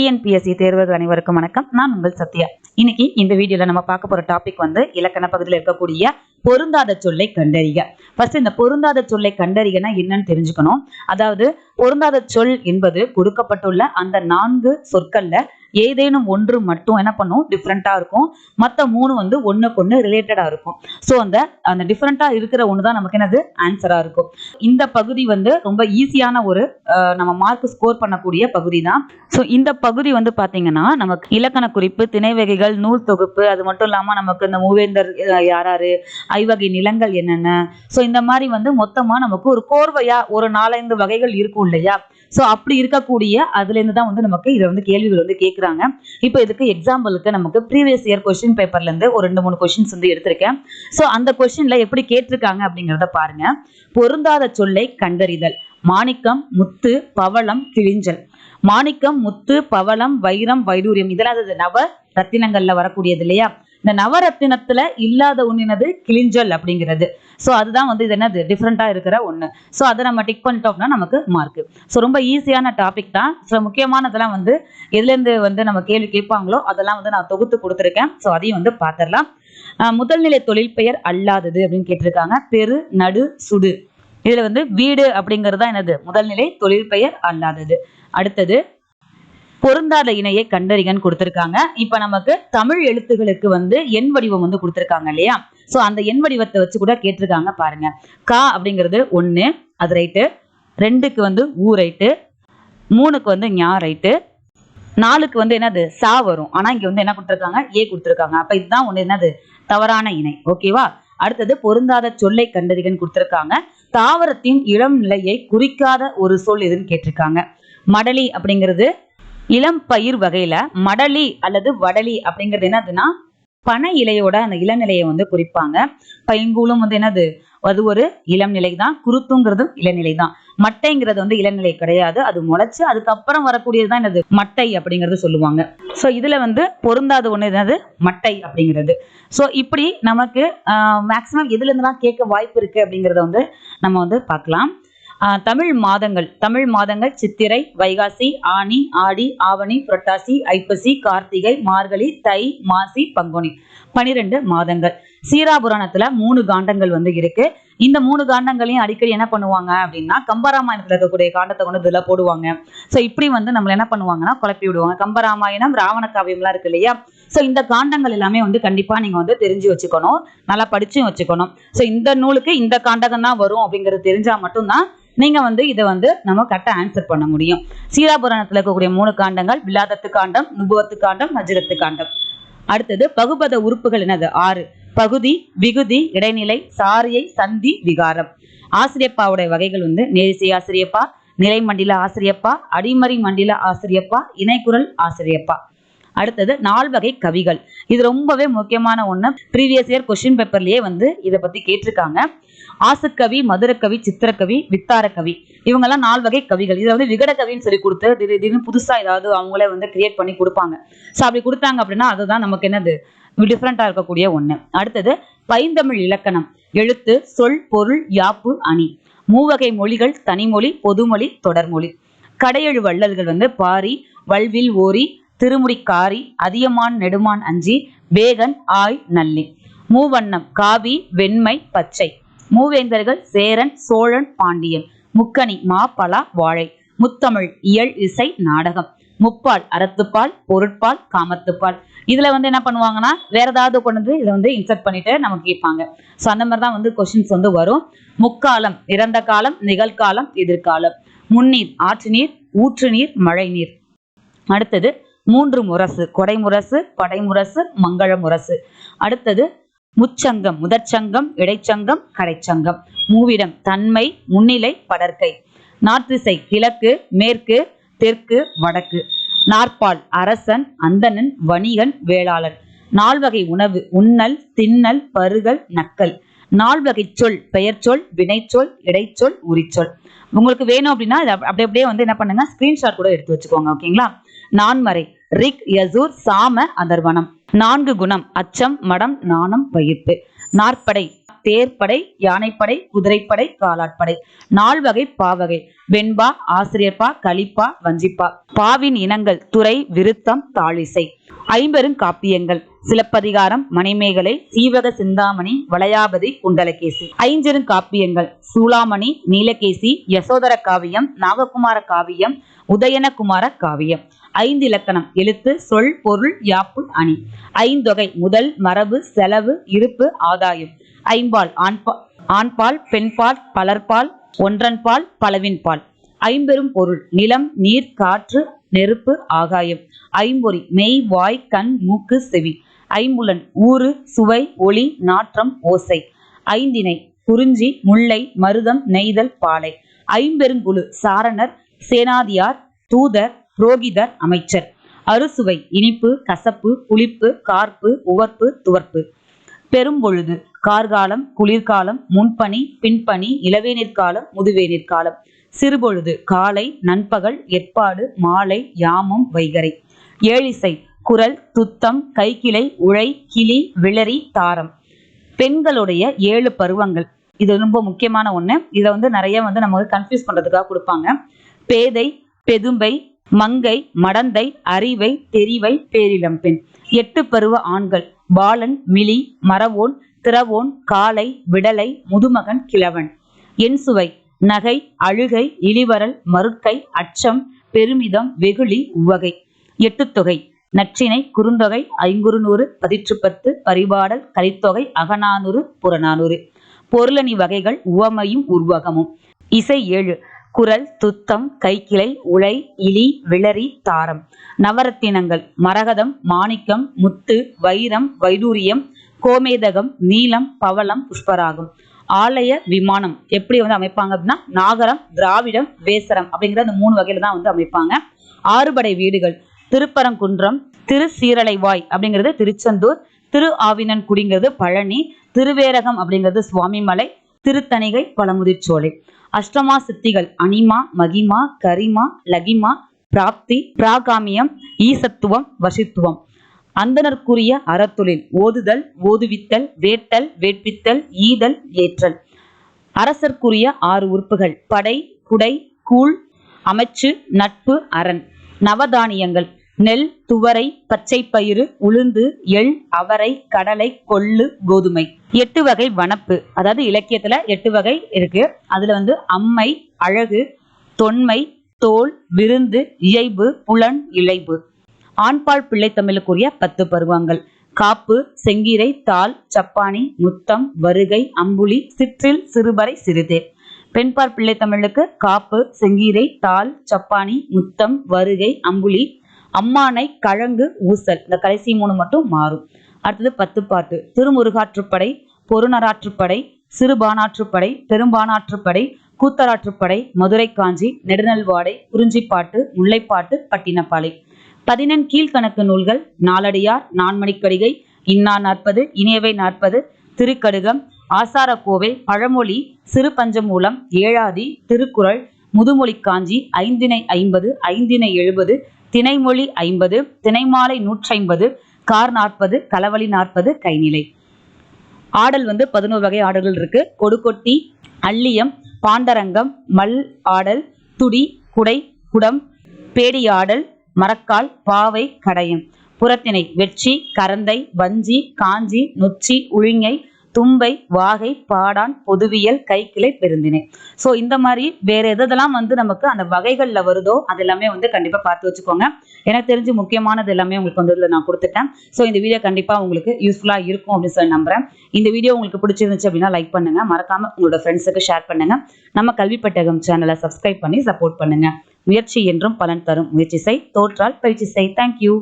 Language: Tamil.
டிஎன்பிஎஸ்சி தேர்வுகள் அனைவருக்கும் வணக்கம். நான் உங்கள் சத்யா. இன்னைக்கு இந்த வீடியோல நம்ம பார்க்க போற டாபிக் வந்து இலக்கண பகுதியில் இருக்கக்கூடிய பொருந்தாத சொல்லை கண்டறிக. ஃபர்ஸ்ட் இந்த பொருந்தாத சொல்லை கண்டறிகனா என்னன்னு தெரிஞ்சுக்கணும். அதாவது பொருந்தாத சொல் என்பது கொடுக்கப்பட்டுள்ள அந்த நான்கு சொற்கள்ல ஏதேனும் ஒன்று மட்டும் என்ன பண்ணும்? டிஃப்ரெண்ட்டாக இருக்கும். மற்ற மூணு வந்து ஒன்றுக்கு ஒன்று ரிலேட்டடாக இருக்கும். ஸோ அந்த அந்த டிஃப்ரெண்ட்டாக இருக்கிற ஒன்று தான் நமக்கு என்னது? ஆன்சராக இருக்கும். இந்த பகுதி வந்து ரொம்ப ஈஸியான ஒரு நம்ம மார்க் ஸ்கோர் பண்ணக்கூடிய பகுதி தான் ஸோ இந்த பகுதி வந்து பார்த்தீங்கன்னா நமக்கு இலக்கண குறிப்பு திணை வகைகள் நூல் தொகுப்பு அது மட்டும் இல்லாமல் நமக்கு இந்த மூவேந்தர் யாராரு ஐவகை நிலங்கள் என்னென்ன? ஸோ இந்த மாதிரி வந்து மொத்தமாக நமக்கு ஒரு கோர்வையாக ஒரு நாலஞ்சு வகைகள் இருக்கும் இல்லையா? ஸோ அப்படி இருக்கக்கூடிய அதுலேருந்து தான் வந்து நமக்கு இதை வந்து கேள்விகள் வந்து கேட்குறாங்க இப்போ இதுக்கு எக்ஸாம்பிளுக்கு நமக்கு ப்ரீவியஸ் இயர் கொஸ்டின் பேப்பர்ல இருந்து ஒரு ரெண்டு மூணு கொஷின்ஸ் வந்து எடுத்திருக்கேன். ஸோ அந்த கொஷினில் எப்படி கேட்டிருக்காங்க அப்படிங்கிறத பாருங்க. பொருந்தாத சொல்லை கண்டறிதல். மாணிக்கம் முத்து பவளம் கிழிஞ்சல். மாணிக்கம் முத்து பவளம் வைரம் வைடூரியம். இதெல்லாம் அது நவ ரத்தினங்கள்ல வரக்கூடியது இல்லையா? இந்த நவரத்தினத்துல இல்லாத ஒன்றினது கிளிஞ்சல் அப்படிங்கிறது. ஸோ அதுதான் வந்து இது என்னது? டிஃப்ரெண்ட்டாக இருக்கிற ஒன்று ஸோ அதை நம்ம டிக் பண்ணிட்டோம்னா நமக்கு மார்க் ஸோ ரொம்ப ஈஸியான டாபிக் தான். ஸோ முக்கியமானதெல்லாம் வந்து எதுலேருந்து வந்து நம்ம கேள்வி கேட்பாங்களோ அதெல்லாம் வந்து நான் தொகுத்து கொடுத்துருக்கேன். ஸோ அதையும் வந்து பார்த்துடலாம். முதல்நிலை தொழில் பெயர் அல்லாதது அப்படின்னு கேட்டிருக்காங்க. பெரு நடு சுடு. இதில் வந்து வீடு அப்படிங்கிறது தான் என்னது? முதல்நிலை தொழில் பெயர் அல்லாதது. அடுத்தது பொருந்தாத இணையை கண்டறிகன்னு கொடுத்திருக்காங்க. இப்ப நமக்கு தமிழ் எழுத்துகளுக்கு வந்து எண் வடிவம் வந்து கொடுத்திருக்காங்க இல்லையா? சோ அந்த எண் வடிவத்தை வச்சு கூட கேட்டிருக்காங்க பாருங்க. கா அப்படிங்கிறது ஒண்ணு அது ரைட்டு ரெண்டுக்கு வந்து ஊ ரைட்டு மூணுக்கு வந்து ஞா ரைட்டு நாலுக்கு வந்து என்னது? சா வரும். ஆனா இங்க வந்து என்ன கொடுத்துருக்காங்க? ஏ கொடுத்துருக்காங்க. அப்ப இதுதான் ஒண்ணு என்னது? தவறான இணை. ஓகேவா அடுத்தது பொருந்தாத சொல்லை கண்டறிகன்னு கொடுத்துருக்காங்க. தாவரத்தின் இளம் நிலையை குறிக்காத ஒரு சொல் எதுன்னு கேட்டிருக்காங்க. மடலி அப்படிங்கிறது இளம் பயிர் வகையில மடலி அல்லது வடலி அப்படிங்கிறது என்னதுன்னா பனை இலையோட அந்த இளநிலையை வந்து குறிப்பாங்க. பைங்கூலும் வந்து என்னது? அது ஒரு இளம் நிலை தான் குருத்துங்கிறதும் இளநிலை தான் மட்டைங்கிறது வந்து இளநிலை கிடையாது. அது முளைச்சு அதுக்கப்புறம் வரக்கூடியது தான் என்னது? மட்டை அப்படிங்கிறது சொல்லுவாங்க. ஸோ இதுல வந்து பொருந்தாத ஒன்று என்னது? மட்டை அப்படிங்கிறது. ஸோ இப்படி நமக்கு மேக்சிமம் எதுல இருந்துலாம் கேட்க வாய்ப்பு இருக்கு அப்படிங்கிறத வந்து நம்ம வந்து பார்க்கலாம். தமிழ் மாதங்கள். தமிழ் மாதங்கள் சித்திரை வைகாசி ஆனி ஆடி ஆவணி புரட்டாசி ஐப்பசி கார்த்திகை மார்கழி தை மாசி பங்குனி. பனிரெண்டு மாதங்கள். சீராபுராணத்துல மூணு காண்டங்கள் வந்து இருக்கு. இந்த மூணு காண்டங்களையும் அடிக்கடி என்ன பண்ணுவாங்க அப்படின்னா கம்பராமாயணத்துல இருக்கக்கூடிய காண்டத்தை கொண்டு இதுல போடுவாங்க. ஸோ இப்படி வந்து நம்மள என்ன பண்ணுவாங்கன்னா குழப்பி விடுவாங்க. கம்பராமாயணம் ராவண காவியம்லாம் இருக்கு இல்லையா? ஸோ இந்த காண்டங்கள் எல்லாமே வந்து கண்டிப்பா நீங்க வந்து தெரிஞ்சு வச்சுக்கணும். நல்லா படிச்சும் வச்சுக்கணும். ஸோ இந்த நூலுக்கு இந்த காண்டகம் தான் வரும் அப்படிங்கிறது தெரிஞ்சா மட்டும்தான் நீங்கள் வந்து இதை வந்து நம்ம கரெக்டாக ஆன்சர் பண்ண முடியும். சீராபுராணத்துல இருக்கக்கூடிய மூணு காண்டங்கள் விலாதத்து காண்டம் நுபுவத்து காண்டம் நஜிரத்து காண்டம். அடுத்தது பகுபத உறுப்புகள் என்னது? ஆறு. பகுதி விகுதி இடைநிலை சாரியை சந்தி விகாரம். ஆசிரியப்பாவுடைய வகைகள் வந்து நேரிசை ஆசிரியப்பா நிலை மண்டில ஆசிரியப்பா அடிமறி மண்டில ஆசிரியப்பா இணைக்குரல் ஆசிரியப்பா. அடுத்தது நால்வகை கவிகள். இது ரொம்பவே முக்கியமான ஒன்று ப்ரீவியஸ் இயர் கொஸ்டின் பேப்பர்லயே வந்து இதை பற்றி கேட்டிருக்காங்க. ஆசுக்கவி மதுரக்கவி சித்திரக்கவி வித்தாரக்கவி. இவங்கெல்லாம் நால் வகை கவிகள். இதை வந்து விகடகவின்னு சொல்லி கொடுத்து திடீர் திடீர்னு புதுசா ஏதாவது அவங்களே வந்து கிரியேட் பண்ணி கொடுப்பாங்க. ஸோ அப்படி கொடுத்தாங்க அப்படின்னா அதுதான் நமக்கு என்னது? டிஃப்ரெண்டா இருக்கக்கூடிய ஒண்ணு. அடுத்தது பைந்தமிழ் இலக்கணம். எழுத்து சொல் பொருள் யாப்பு அணி. மூவகை மொழிகள் தனிமொழி பொதுமொழி தொடர்மொழி. கடையெழு வள்ளல்கள் வந்து பாரி வல்வில் ஓரி திருமுடிக்காரி அதியமான் நெடுமான் அஞ்சி வேகன் ஆய் நல்லி. மூவண்ணம் காவி வெண்மை பச்சை. மூவேந்தர்கள் சேரன் சோழன் பாண்டியன். முக்கணி மா பலா வாழை. முத்தமிழ் இயல் இசை நாடகம். முப்பால் அறத்துப்பால் பொருட்பால் காமத்துப்பால். இதுல வந்து என்ன பண்ணுவாங்கன்னா வேற ஏதாவது கொண்டு வந்து இதை வந்து இன்சர்ட் பண்ணிட்டு நமக்கு கேட்பாங்க. ஸோ அந்த மாதிரி தான் வந்து கொஸ்டின்ஸ் வந்து வரும். முக்காலம் இறந்த காலம் நிகழ்காலம் எதிர்காலம். முன்னீர் ஆற்று நீர் ஊற்று நீர் மழை நீர் அடுத்தது மூன்று முரசு கொடைமுரசு படைமுரசு மங்கள முரசு அடுத்தது முச்சங்கம் முதற்சங்கம் இடைச்சங்கம் கடைச்சங்கம் மூவிடம் தன்மை முன்னிலை படற்கை. நாற்றிசை கிழக்கு மேற்கு தெற்கு வடக்கு. நாற்பால் அரசன் அந்தணன் வணிகன் வேளாளன். நால்வகை உணவு உண்ணல் தின்னல் பருகல் நக்கல். நால்வகை சொல் பெயர்ச்சொல் வினைச்சொல் இடைச்சொல் உரிச்சொல் உங்களுக்கு வேணும் அப்படின்னா அப்ப- அப்படி அப்படியே வந்து என்ன பண்ணுங்க ஸ்கிரீன்ஷாட் கூட எடுத்து வச்சுக்கோங்க ஓகேங்களா நான்மறை ரிக் யசூர் சாம அதர்வனம். நான்கு குணம் அச்சம் மடம் நாணம் பயிர்ப்பு நாற்படை தேர்ப்படை யானைப்படை குதிரைப்படை காலாட்படை. நால்வகை பாவகை வெண்பா ஆசிரியப்பா கலிப்பா வஞ்சிப்பா. பாவின் இனங்கள் துறை விருத்தம் தாளிசை ஐம்பெரும் காப்பியங்கள். சிலப்பதிகாரம் மணிமேகலை சீவக சிந்தாமணி வளையாபதி குண்டலகேசி. ஐஞ்செரும் காப்பியங்கள் சூளாமணி நீலகேசி யசோதர காவியம் நாககுமார காவியம் உதயனகுமார காவியம். ஐந்து இலக்கணம் எழுத்து சொல் பொருள் யாப்பு அணி. ஐந்தொகை முதல் மரபு செலவு இருப்பு ஆதாயம். ஐம்பால் ஆண்பா ஆண்பால் பெண்பால் பலர்பால் ஒன்றன்பால் பலவின்பால். ஐம்பெரும் பொருள் நிலம் நீர் காற்று நெருப்பு ஆகாயம். ஐம்பொறி மெய் வாய் கண் மூக்கு செவி. ஐம்புலன் ஊறு சுவை ஒளி நாற்றம் ஓசை. ஐந்தினை குறிஞ்சி முல்லை மருதம் நெய்தல் பாலை. ஐம்பெருங்குழு சாரணர் சேனாதியார் தூதர் புரோகிதர் அமைச்சர். அறுசுவை இனிப்பு கசப்பு புளிப்பு கார்ப்பு உவர்ப்பு துவர்ப்பு. பெரும்பொழுது கார்காலம் குளிர்காலம் முன்பனி பின்பனி இளவேநீர் காலம் சிறுபொழுது காலை நண்பகல் எற்பாடு மாலை யாமம் வைகரை ஏழிசை குரல் துத்தம் கைக்கிளை உழை கிளி விளரி தாரம். பெண்களுடைய ஏழு பருவங்கள். இது ரொம்ப முக்கியமான ஒண்ணு. இதை வந்து நிறைய வந்து நமக்கு கன்ஃபியூஸ் பண்றதுக்காக கொடுப்பாங்க. பேதை பெதும்பை மங்கை மடந்தை அறிவை தெரிவை பேரிளம் பெண். எட்டு பருவ ஆண்கள். பாலன் மிளி மரவோன் திரவோன் காலை விடலை முதுமகன் கிழவன். என் சுவை. நகை அழுகை இளிவரல் மறுக்கை அச்சம் பெருமிதம் வெகுளி உவகை. எட்டுத்தொகை நற்றினை குறுந்தொகை ஐங்குறுநூறு பதிற்றுப்பத்து பரிபாடல் கலித்தொகை அகநானூறு புறநானூறு. பொருளணி வகைகள் உவமையும் உருவகமும். இசை ஏழு குரல் துத்தம் கைக்கிளை உலை இலி விளரி தாரம். நவரத்தினங்கள் மரகதம் மாணிக்கம் முத்து வைரம் வைடூரியம் கோமேதகம் நீலம் பவளம் புஷ்பராகும். ஆலய விமானம் எப்படி வந்து அமைப்பாங்க அப்படின்னா நாகரம் திராவிடம் வேசரம் அப்படிங்கிற அந்த மூணு வகையில தான் வந்து அமைப்பாங்க. ஆறுபடை வீடுகள் திருப்பரங்குன்றம் திரு சீரலைவாய் அப்படிங்கிறது திருச்செந்தூர் திரு ஆவினன் குடிங்கிறது பழனி திருவேரகம் அப்படிங்கிறது சுவாமிமலை திருத்தணிகை பழமுதிர்ச்சோலை அஷ்டமா சித்திகள் அனிமா மகிமா கரிமா லகிமா பிராப்தி பிராகாமியம் ஈசத்துவம் வசித்துவம். அந்தனர்க்குரிய அறத்தொழில் ஓதுதல் ஓதுவித்தல் வேட்டல் வேட்பித்தல் ஈதல் ஏற்றல். அரசர்க்குரிய ஆறு உறுப்புகள் படை குடை கூழ் அமைச்சு நட்பு அரண். நவதானியங்கள் நெல் துவரை பச்சைப்பயிறு உளுந்து எள் அவரை கடலை கொள்ளு கோதுமை. எட்டு வகை வனப்பு. அதாவது இலக்கியத்துல எட்டு வகை இருக்கு. அதுல வந்து அம்மை அழகு தொன்மை தோல் விருந்து இயைபு புலன் இழைபு. ஆண்பால் பிள்ளை தமிழுக்குரிய பத்து பருவங்கள். காப்பு செங்கீரை தாள் சப்பானி முத்தம் வருகை அம்புலி சிற்றில் சிறுபறை சிறுதே. பெண்பால் பிள்ளை தமிழுக்கு காப்பு செங்கீரை தாள் சப்பானி முத்தம் வருகை அம்புலி அம்மானை கழங்கு ஊசல். இந்த கடைசி மூணு மட்டும் மாறும். அடுத்தது பத்து பாட்டு. திருமுருகாற்றுப்படை பொருநராற்றுப்படை சிறுபானாற்றுப்படை பெரும்பானாற்றுப்படை கூத்தராற்றுப்படை மதுரை காஞ்சி நெடுநல்வாடை குறிஞ்சிப்பாட்டு முல்லைப்பாட்டு பட்டினப்பாலை. பதினெண் கீழ்கணக்கு நூல்கள் நாலடியார் நான்மணிக்கடிகை இன்னா நாற்பது இனியவை நாற்பது திருக்கடுகம் ஆசாரக்கோவை பழமொழி சிறு பஞ்சமூலம் ஏழாதி திருக்குறள் முதுமொழி காஞ்சி ஐந்தினை ஐம்பது ஐந்தினை எழுபது திணைமொழி ஐம்பது திணைமாலை நூற்றைம்பது கார் நாற்பது களவழி நாற்பது கைநிலை. ஆடல் வந்து பதினோரு வகை ஆடல்கள் இருக்கு. கொடுக்கொட்டி அள்ளியம் பாண்டரங்கம் மல் ஆடல் துடி குடை குடம் பேடியாடல் மரக்கால் பாவை கடையம். புறத்திணை வெற்றி கரந்தை வஞ்சி காஞ்சி நொச்சி உழிங்கை தும்பை வாகை பாடான் பொதுவியல் கைக்கிளை பெருந்தினை ஸோ இந்த மாதிரி வேற எதெல்லாம் வந்து நமக்கு அந்த வகைகள்ல வருதோ அது எல்லாமே வந்து கண்டிப்பா பார்த்து வச்சுக்கோங்க. எனக்கு தெரிஞ்சு முக்கியமானது எல்லாமே உங்களுக்கு வந்து நான் கொடுத்துட்டேன். ஸோ இந்த வீடியோ கண்டிப்பா உங்களுக்கு யூஸ்ஃபுல்லா இருக்கும் அப்படின்னு சொல்லி நம்புறேன். இந்த வீடியோ உங்களுக்கு பிடிச்சிருந்துச்சு அப்படின்னா லைக் பண்ணுங்க. மறக்காம உங்களோட ஃப்ரெண்ட்ஸுக்கு ஷேர் பண்ணுங்க. நம்ம கல்விப்பட்டகம் சேனலை சப்ஸ்கிரைப் பண்ணி சப்போர்ட் பண்ணுங்க. முயற்சி என்றும் பலன் தரும். முயற்சி செய் தோற்றால் பயிற்சி செய். தேங்க்யூ